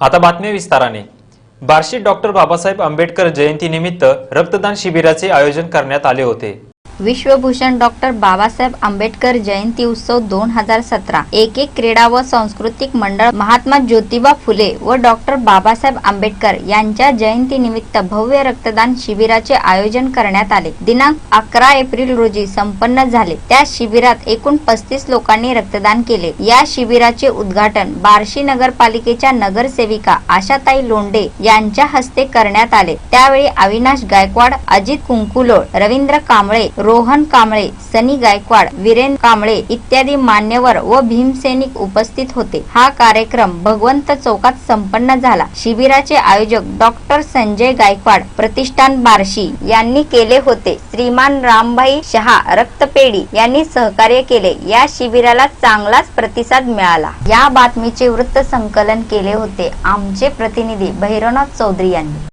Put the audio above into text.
आता बातम्या विस्ताराने. बार्शीत डॉक्टर बाबासाहेब आंबेडकर जयंतीनिमित्त रक्तदान शिबिराचे आयोजन करण्यात आले होते. विश्वभूषण डॉक्टर बाबासाहेब आंबेडकर जयंती उत्सव दोन हजार सतरा. एक एक क्रीडा व सांस्कृतिक मंडळ महात्मा ज्योतिबा फुले व डॉक्टर बाबासाहेब आंबेडकर यांच्या जयंतीनिमित्त भव्य रक्तदान शिबिराचे आयोजन करण्यात आले. दिनांक अकरा एप्रिल रोजी संपन्न झाले. त्या शिबिरात एकूण पस्तीस लोकांनी रक्तदान केले. या शिबिराचे उद्घाटन बार्शी नगरपालिकेच्या नगरसेविका आशाताई लोंडे यांच्या हस्ते करण्यात आले. त्यावेळी अविनाश गायकवाड अजित कुंकुलोळ रवींद्र कांबळे रोहन कांबळे सनी गायकवाड वीरेन कांबळे इत्यादी मान्यवर व भीमसैनिक उपस्थित होते. हा कार्यक्रम भगवंत चौकात संपन्न झाला. शिबिराचे आयोजक डॉक्टर संजय गायकवाड प्रतिष्ठान बार्शी यांनी केले होते. श्रीमान रामभाई शहा रक्तपेढी यांनी सहकार्य केले. या शिबिराला चांगलाच प्रतिसाद मिळाला. या बातमीचे वृत्त संकलन केले होते आमचे प्रतिनिधी भैरवनाथ चौधरी यांनी.